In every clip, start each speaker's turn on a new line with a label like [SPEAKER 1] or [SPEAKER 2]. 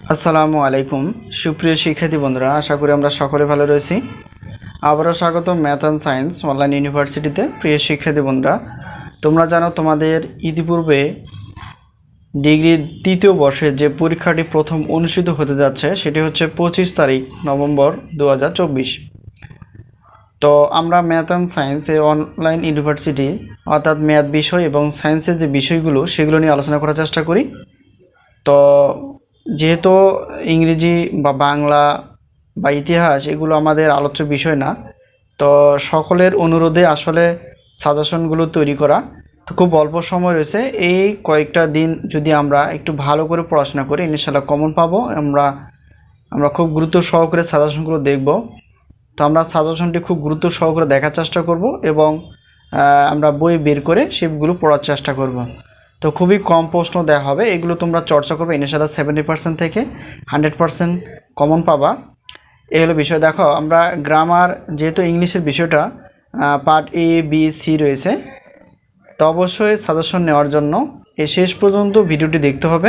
[SPEAKER 1] আসসালামু আলাইকুম। সুপ্রিয় শিক্ষার্থী বন্ধুরা, আশা করি আমরা সকলে ভালো রয়েছি। আবারও স্বাগত ম্যাথ অ্যান্ড সায়েন্স অনলাইন ইউনিভার্সিটিতে। প্রিয় শিক্ষার্থী বন্ধুরা, তোমরা জানো তোমাদের ইতিপূর্বে ডিগ্রির তৃতীয় বর্ষে যে পরীক্ষাটি প্রথম অনুষ্ঠিত হতে যাচ্ছে, সেটি হচ্ছে পঁচিশ তারিখ, নভেম্বর দু হাজার চব্বিশ। তো আমরা math and science online university, অর্থাৎ ম্যাথ বিষয় এবং সায়েন্সের যে বিষয়গুলো, সেগুলো নিয়ে আলোচনা করার চেষ্টা করি। তো যেহেতু ইংরেজি বা বাংলা বা ইতিহাস এগুলো আমাদের আলোচ্য বিষয় না, তো সকলের অনুরোধে আসলে সাজেশনগুলো তৈরি করা। তো খুব অল্প সময় রয়েছে, এই কয়েকটা দিন যদি আমরা একটু ভালো করে পড়াশোনা করি ইনশাল্লাহ কমন পাবো। আমরা আমরা খুব গুরুত্ব সহকারে সাজেশনগুলো দেখব। তো আমরা সাজেশনটি খুব গুরুত্ব সহকারে দেখার চেষ্টা করব এবং আমরা বই বের করে সেগুলো পড়ার চেষ্টা করব। তো খুবই কম প্রশ্ন দেওয়া হবে। এগুলো তোমরা চর্চা করবে। ইনশাল্লাহ সেভেন্টি পার্সেন্ট থেকে হান্ড্রেড পার্সেন্ট কমন পাবা। এই হলো বিষয়। দেখো, আমরা গ্রামার যেহেতু ইংলিশের বিষয়টা পার্ট এ বি সি রয়েছে, তো অবশ্যই সাজেশন নেওয়ার জন্য এই শেষ পর্যন্ত ভিডিওটি দেখতে হবে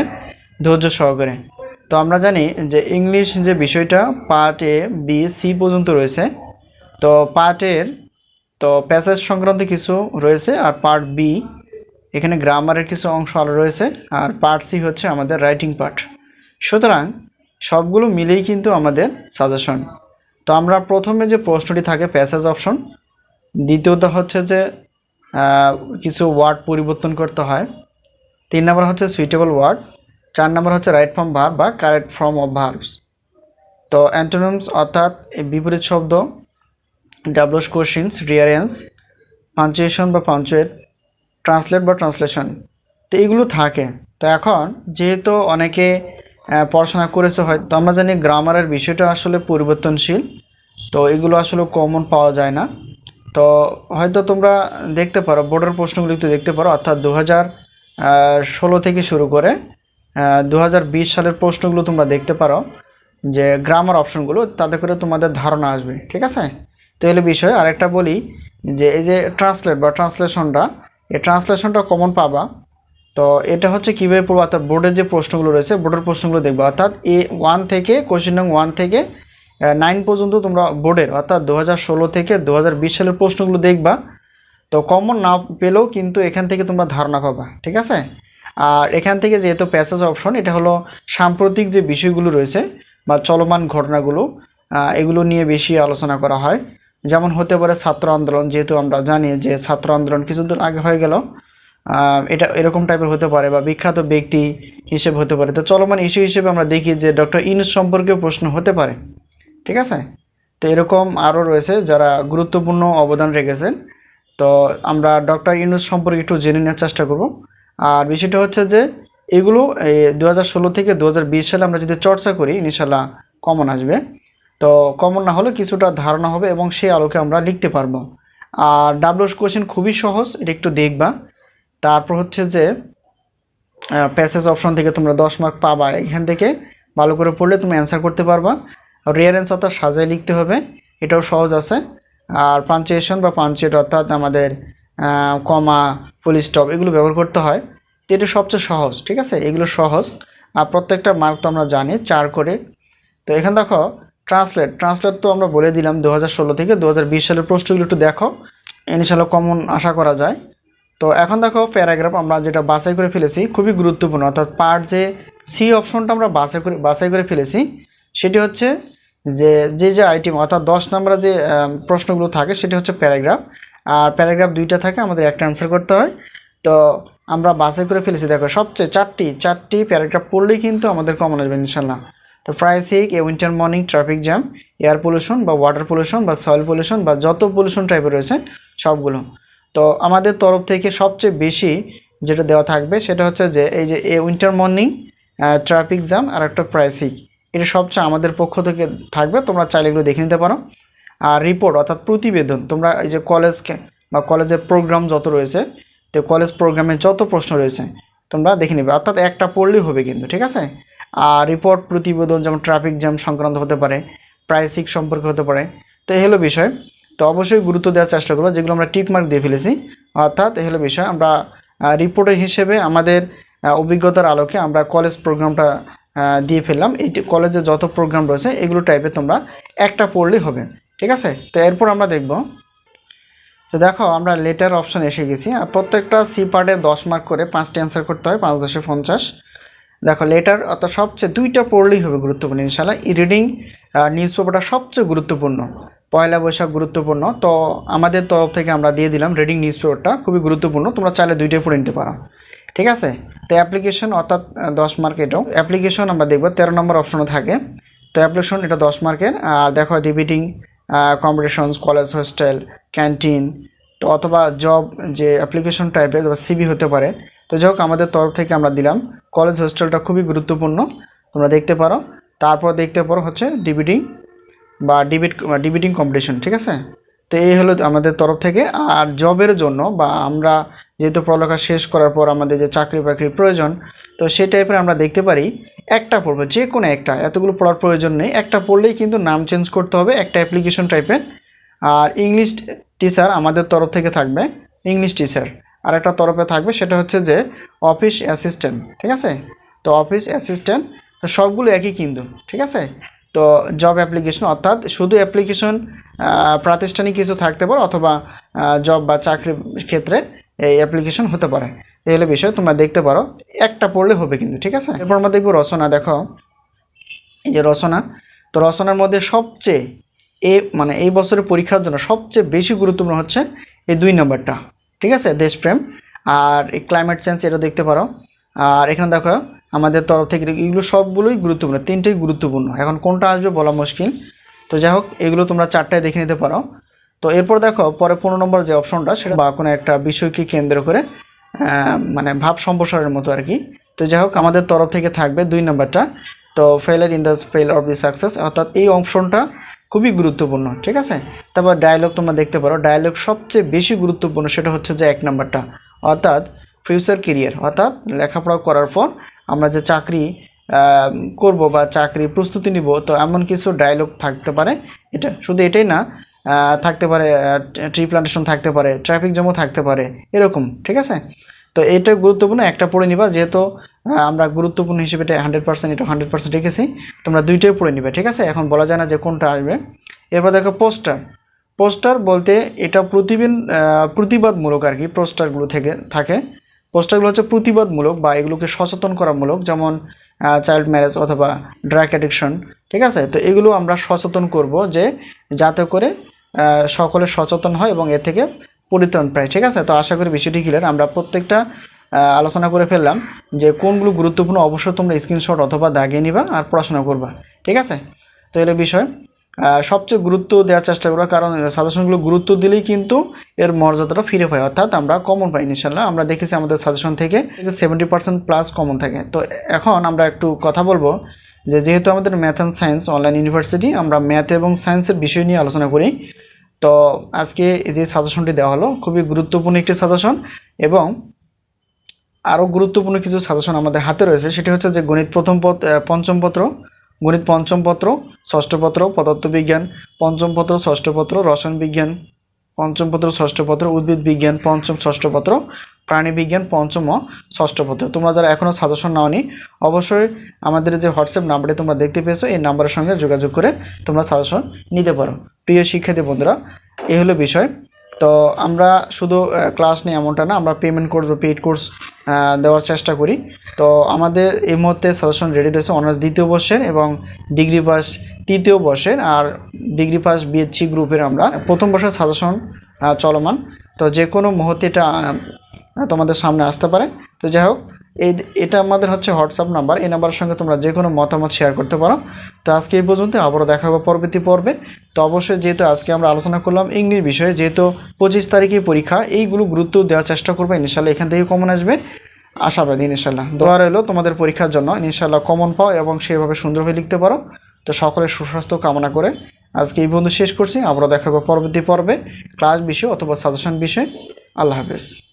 [SPEAKER 1] ধৈর্য সহকারে। তো আমরা জানি যে ইংলিশ যে বিষয়টা পার্ট এ বি সি পর্যন্ত রয়েছে, তো পার্টের তো প্যাসেজ সংক্রান্ত কিছু রয়েছে আর পার্ট বি এখানে গ্রামারের কিছু অংশ আলো রয়েছে, আর পার্ট সি হচ্ছে আমাদের রাইটিং পার্ট সুতরাং সবগুলো মিলেই কিন্তু আমাদের সাজেশন তো আমরা প্রথমে যে প্রশ্নটি থাকে প্যাসেজ অপশন দ্বিতীয়ত হচ্ছে যে কিছু ওয়ার্ড পরিবর্তন করতে হয়। তিন নম্বর হচ্ছে সুইটেবল ওয়ার্ড চার নম্বর হচ্ছে রাইট ফর্ম ভার্ব বা কারেক্ট ফর্ম অফ ভার্বস তো অ্যান্টোনিমস অর্থাৎ বিপরীত শব্দ ডাবলস কোশ্চিনস রিয়ারেন্স পাঞ্চুয়েশন বা পাঞ্চুয়েট ট্রান্সলেট বা ট্রান্সলেশন তো এগুলো থাকে। তো এখন যেহেতু অনেকে পড়াশোনা করেছে হয়, তো আমরা জানি গ্রামারের বিষয়টা আসলে পরিবর্তনশীল, তো এগুলো আসলে কমন পাওয়া যায় না। তো হয়তো তোমরা দেখতে পারো, বোর্ডের প্রশ্নগুলো একটু দেখতে পারো, অর্থাৎ দু ষোলো থেকে শুরু করে দু হাজার বিশ সালের প্রশ্নগুলো তোমরা দেখতে পারো, যে গ্রামার অপশনগুলো তাতে করে তোমাদের ধারণা আসবে, ঠিক আছে? তো এলে বিষয় আরেকটা বলি, যে এই যে ট্রান্সলেট বা ট্রান্সলেশনটা এই ট্রান্সলেশনটা কমন পাবা। তো এটা হচ্ছে কীভাবে পড়ব? অর্থাৎ বোর্ডের যে প্রশ্নগুলো রয়েছে বোর্ডের প্রশ্নগুলো দেখব। অর্থাৎ এ ওয়ান থেকে কোশ্চেন নং ওয়ান থেকে নাইন পর্যন্ত তোমরা বোর্ডের অর্থাৎ দু হাজার ষোলো থেকে দু হাজার বিশ সালের প্রশ্নগুলো দেখবা। তো কমন না পেলেও কিন্তু এখান থেকে তোমরা ধারণা পাবা, ঠিক আছে? আর এখান থেকে যেহেতু প্যাসেজ অপশন এটা হলো সাম্প্রতিক যে বিষয়গুলো রয়েছে বা চলমান ঘটনাগুলো এগুলো নিয়ে বেশি আলোচনা করা হয়। যেমন হতে পারে ছাত্র আন্দোলন, যেহেতু আমরা জানি যে ছাত্র আন্দোলন কিছুদিন আগে হয়ে গেল এটা এরকম টাইপের হতে পারে বা বিখ্যাত ব্যক্তি হিসেবে হতে পারে। তো চলমান ইস্যু হিসেবে আমরা দেখি যে ডক্টর ইনুস সম্পর্কেও প্রশ্ন হতে পারে, ঠিক আছে? তো এরকম আরও রয়েছে যারা গুরুত্বপূর্ণ অবদান রেখেছেন। তো আমরা ডক্টর ইউনুস সম্পর্কে একটু জেনে নেওয়ার চেষ্টা করব। আর বিষয়টা হচ্ছে যে এগুলো দু হাজার ষোলো থেকে দু হাজার বিশ সালে আমরা যদি চর্চা করি ইনশাল্লাহ কমন আসবে। তো কমন না হলে কিছুটা ধারণা হবে এবং সেই আলোকে আমরা লিখতে পারব। আর ডাবলস কোশ্চেন খুবই সহজ, এটা একটু দেখবা। তারপর হচ্ছে যে প্যাসেজ অপশন থেকে তোমরা দশ মার্ক পাবা। এখান থেকে ভালো করে পড়লে তুমি অ্যান্সার করতে পারবা। রিয়ারেন্স অর্থাৎ সাজায় লিখতে হবে, এটাও সহজ আছে। আর পাঞ্চুয়েশন বা পাঞ্চুয়েট অর্থাৎ আমাদের কমা ফুল স্টপ এগুলো ব্যবহার করতে হয়। তো এটা সবচেয়ে সহজ, ঠিক আছে? এগুলো সহজ। আর প্রত্যেকটা মার্ক তো আমরা জানি, চার করে। তো এখানে দেখো ট্রান্সলেট ট্রান্সলেট তো আমরা বলে দিলাম দু হাজার ষোলো থেকে দু হাজার বিশ সালের প্রশ্নগুলো একটু দেখো। ইনশাল্লাহ কমন আশা করা যায়। তো এখন দেখো প্যারাগ্রাফ আমরা যেটা বাছাই করে ফেলেছি, খুবই গুরুত্বপূর্ণ। অর্থাৎ পার্ট যে সি অপশনটা আমরা বাছাই করে বাছাই করে ফেলেছি, সেটি হচ্ছে যে যে যে আইটেম অর্থাৎ দশ নম্বরে যে প্রশ্নগুলো থাকে, সেটি হচ্ছে প্যারাগ্রাফ আর প্যারাগ্রাফ দুইটা থাকে, আমাদের একটা অ্যান্সার করতে হয়। তো আমরা বাছাই করে ফেলেছি, দেখো সবচেয়ে চারটি চারটি প্যারাগ্রাফ পড়লেই কিন্তু আমাদের কমন আসবে ইনশাল্লাহ তো price hike a winter morning traffic jam air pollution বা ওয়াটার পলিউশন বা সয়েল পলিউশন বা যত পলিউশন টাইপের রয়েছে, সবগুলো। তো আমাদের তরফ থেকে সবচেয়ে বেশি যেটা দেওয়া থাকবে, সেটা হচ্ছে যে এই যে a winter morning traffic jam আর একটা প্রাইস হিক এটা সবচেয়ে আমাদের পক্ষ থেকে থাকবে, তোমরা চাইলে এগুলো দেখে নিতে পারো। আর রিপোর্ট অর্থাৎ প্রতিবেদন, তোমরা এই যে কলেজকে বা কলেজের প্রোগ্রাম যত রয়েছে, তো কলেজ প্রোগ্রামে যত প্রশ্ন রয়েছে, তোমরা দেখে নেবে। অর্থাৎ একটা পড়লেই হবে কিন্তু, ঠিক আছে? রিপোর্ট প্রতিবেদন যেমন ট্রাফিক জ্যাম সংক্রান্ত হতে পারে প্রাইসিক সম্পর্কে হতে পারে। তো এই হলো বিষয়। তো অবশ্যই গুরুত্ব দেওয়ার চেষ্টা করব, যেগুলো আমরা টিকমার্ক দিয়ে ফেলেছি। অর্থাৎ এই হলো বিষয়, আমরা রিপোর্টের হিসেবে আমাদের অভিজ্ঞতার আলোকে আমরা কলেজ প্রোগ্রামটা দিয়ে ফেললাম। এই কলেজে যত প্রোগ্রাম রয়েছে, এগুলো টাইপের তোমরা একটা পড়লেই হবে। ঠিক আছে? তো এরপর আমরা দেখব। তো দেখো, আমরা লেটার অপশন এসে গেছি। আর প্রত্যেকটা সি পার্টে দশ মার্ক করে, পাঁচটি অ্যান্সার করতে হয়, পাঁচ দশে পঞ্চাশ। দেখো লেটার অর্থাৎ সবচেয়ে দুইটা পড়লেই হবে গুরুত্বপূর্ণ ইনশাল্লাহ রিডিং নিউজ পেপারটা সবচেয়ে গুরুত্বপূর্ণ, পয়লা বৈশাখ গুরুত্বপূর্ণ। তো আমাদের তরফ থেকে আমরা দিয়ে দিলাম রিডিং নিউজ পেপারটা খুবই গুরুত্বপূর্ণ। তোমরা চাইলে দুইটাই পড়ে নিতে পারো, ঠিক আছে? তো অ্যাপ্লিকেশন অর্থাৎ দশ মার্ক এটাও। অ্যাপ্লিকেশন আমরা দেখব, তেরো নম্বর অপশনও থাকে। তো অ্যাপ্লিকেশন এটা দশ মার্কের আর দেখো debating competitions college hostel canteen তো অথবা জব যে অ্যাপ্লিকেশন টাইপের সিবি হতে পারে তো যাই হোক, আমাদের তরফ থেকে আমরা দিলাম। কলেজ হোস্টেলটা খুবই গুরুত্বপূর্ণ, তোমরা দেখতে পারো। তারপর দেখতে পারো হচ্ছে ডিবিটিং বা ডিবিট ডিবিটিং কম্পিটিশন ঠিক আছে? তো এই হলো আমাদের তরফ থেকে। আর জবের জন্য বা আমরা যেহেতু পড়ালেখা শেষ করার পর আমাদের যে চাকরি বাকরির প্রয়োজন, তো সেই টাইপের আমরা দেখতে পারি। একটা পড়ব, যে কোনো একটা, এতগুলো পড়ার প্রয়োজন নেই। একটা পড়লেই কিন্তু নাম চেঞ্জ করতে হবে, একটা অ্যাপ্লিকেশন টাইপের আর ইংলিশ টিচার আমাদের তরফ থেকে থাকবে ইংলিশ টিচার আর একটা তরফে থাকবে, সেটা হচ্ছে যে অফিস অ্যাসিস্ট্যান্ট ঠিক আছে? তো অফিস অ্যাসিস্ট্যান্ট তো সবগুলো একই কিন্তু, ঠিক আছে? তো জব অ্যাপ্লিকেশন অর্থাৎ শুধু অ্যাপ্লিকেশন প্রাতিষ্ঠানিক কিছু থাকতে পারে অথবা জব বা চাকরির ক্ষেত্রে এই অ্যাপ্লিকেশন হতে পারে। এই হলো বিষয়, তোমরা দেখতে পারো। একটা পড়লে হবে কিন্তু, ঠিক আছে? এরপর আমরা দেখব রচনা, দেখো। এই যে রচনা, তো রচনার মধ্যে সবচেয়ে এ মানে এই বছরের পরীক্ষার জন্য সবচেয়ে বেশি গুরুত্বপূর্ণ হচ্ছে এই দুই নম্বরটা। ঠিক আছে? দেশপ্রেম। আর এই ক্লাইমেট চেঞ্জ এটা দেখতে পারো। আর এখানে দেখো, আমাদের তরফ থেকে এগুলো সবগুলোই গুরুত্বপূর্ণ, তিনটেই গুরুত্বপূর্ণ। এখন কোনটা আসবে বলা মুশকিল। তো যাই হোক, এগুলো তোমরা চারটায় দেখে নিতে পারো। তো এরপর দেখো, পরে পনেরো নম্বর যে অপশনটা সেটা বা কোনো একটা বিষয়কে কেন্দ্র করে মানে ভাব সম্প্রসারণের মতো আর কি। তো যাই হোক, আমাদের তরফ থেকে থাকবে দুই নম্বরটা। তো failure in the fail of the success অর্থাৎ এই অপশনটা খুবই গুরুত্বপূর্ণ, ঠিক আছে? তারপর ডায়ালগ তোমরা দেখতে পারো ডায়ালগ সবচেয়ে বেশি গুরুত্বপূর্ণ সেটা হচ্ছে যে এক নম্বরটা অর্থাৎ ফিউচার কেরিয়ার অর্থাৎ লেখাপড়া করার পর আমরা যে চাকরি করব বা চাকরি প্রস্তুতি নিব, তো এমন কিছু ডায়লগ থাকতে পারে। এটা শুধু এটাই না থাকতে পারে ট্রি প্লান্টেশন থাকতে পারে ট্রাফিক জ্যামও থাকতে পারে, এরকম, ঠিক আছে? তো এটা গুরুত্বপূর্ণ, একটা পড়ে নিবা, যেহেতু আমরা গুরুত্বপূর্ণ হিসেবে এটা হান্ড্রেড পার্সেন্ট এটা হান্ড্রেড পার্সেন্ট রেখেছি, তোমরা দুইটাই পড়ে নিবে, ঠিক আছে? এখন বলা যায় না যে কোনটা আসবে। এরপর দেখো পোস্টার পোস্টার বলতে এটা প্রতিবিন প্রতিবাদমূলক আর কি পোস্টারগুলো থেকে, থাকে। পোস্টারগুলো হচ্ছে প্রতিবাদমূলক বা এগুলোকে সচেতন করামূলক যেমন চাইল্ড ম্যারেজ অথবা ড্রাগ অ্যাডিকশন ঠিক আছে? তো এগুলো আমরা সচেতন করব যে, যাতে করে সকলে সচেতন হয় এবং এ থেকে পরিত্রাণ পায়, ঠিক আছে? তো আশা করি বিষয়টি ক্লিয়ার আমরা প্রত্যেকটা আলোচনা করে ফেললাম যে কোনগুলো গুরুত্বপূর্ণ, অবশ্যই তোমরা স্ক্রিনশট অথবা দাগিয়ে নিবা আর পড়াশোনা করবা, ঠিক আছে? তো এর বিষয় সবচেয়ে গুরুত্ব দেওয়ার চেষ্টা করব, কারণ সাজেশনগুলো গুরুত্ব দিলেই কিন্তু এর মর্যাদাটা ফিরে পাই অর্থাৎ আমরা কমন পাই ইনশাল্লাহ আমরা দেখেছি আমাদের সাজেশন থেকে সেভেন্টি পার্সেন্ট প্লাস কমন থাকে। তো এখন আমরা একটু কথা বলব যে যেহেতু আমাদের math and science online university আমরা ম্যাথ এবং সায়েন্সের বিষয় নিয়ে আলোচনা করি তো আজকে যে সাজেশনটি দেওয়া হলো খুবই গুরুত্বপূর্ণ একটি সাজেশন এবং আরও গুরুত্বপূর্ণ কিছু সাজেশন আমাদের হাতে রয়েছে। সেটি হচ্ছে যে গণিত প্রথম আহ, পঞ্চম পত্র গণিত পঞ্চম পত্র ষষ্ঠ পত্র পদার্থবিজ্ঞান পঞ্চম পত্র ষষ্ঠ পত্র রসায়ন বিজ্ঞান পঞ্চম পত্র ষষ্ঠ পত্র উদ্ভিদ বিজ্ঞান পঞ্চম ষষ্ঠ পত্র প্রাণী বিজ্ঞান পঞ্চম ও ষষ্ঠ পত্র। তোমরা যারা এখনও সাজেশন নাওনি অবশ্যই আমাদের যে হোয়াটসঅ্যাপ নাম্বারটি তোমরা দেখতে পেয়েছ এই নাম্বারের সঙ্গে যোগাযোগ করে তোমরা সাজেশন নিতে পারো। প্রিয় শিক্ষার্থী বন্ধুরা এই হলো বিষয়। তো আমরা শুধু ক্লাস নিই এমনটা না, আমরা পেমেন্ট কোর্স বা পেইড কোর্স দেওয়ার চেষ্টা করি। তো আমাদের এই মুহূর্তে সাজেশন রেডি রয়েছে অনার্স দ্বিতীয় বর্ষের এবং ডিগ্রি পাস তৃতীয় বর্ষের আর ডিগ্রি পাস বিএসসি গ্রুপের আমরা প্রথম বর্ষের সাজেশন চলমান। তো যে কোনো মুহূর্তে এটা তোমাদের সামনে আসতে পারে। তো যাই হোক এই এটা আমাদের হচ্ছে হোয়াটসঅ্যাপ নাম্বার এই নাম্বারের সঙ্গে তোমরা যে কোনো মতামত শেয়ার করতে পারো। তো আজকে এই পর্যন্ত, আবারও দেখা হবে পরবর্তী পর্বে। তো অবশ্যই যেহেতু আজকে আমরা আলোচনা করলাম ইংলিশ বিষয়ে, যেহেতু পঁচিশ তারিখে পরীক্ষা, এইগুলো গুরুত্ব দেওয়ার চেষ্টা করবে, ইনশাল্লাহ এখান থেকে কমন আসবে। আশাবাদী ইনশাল্লাহ। দোয়া রইল তোমাদের পরীক্ষার জন্য। ইনশাল্লাহ কমন পাও এবং সেভাবে সুন্দরভাবে লিখতে পারো। তো সকলের সুস্বাস্থ্য কামনা করে আজকে এই বন্ধু শেষ করছি। আবারও দেখা পরবর্তী পর্বে। ক্লাস বিষয় অথবা সাজেশন বিষয়। আল্লাহ হাফেজ।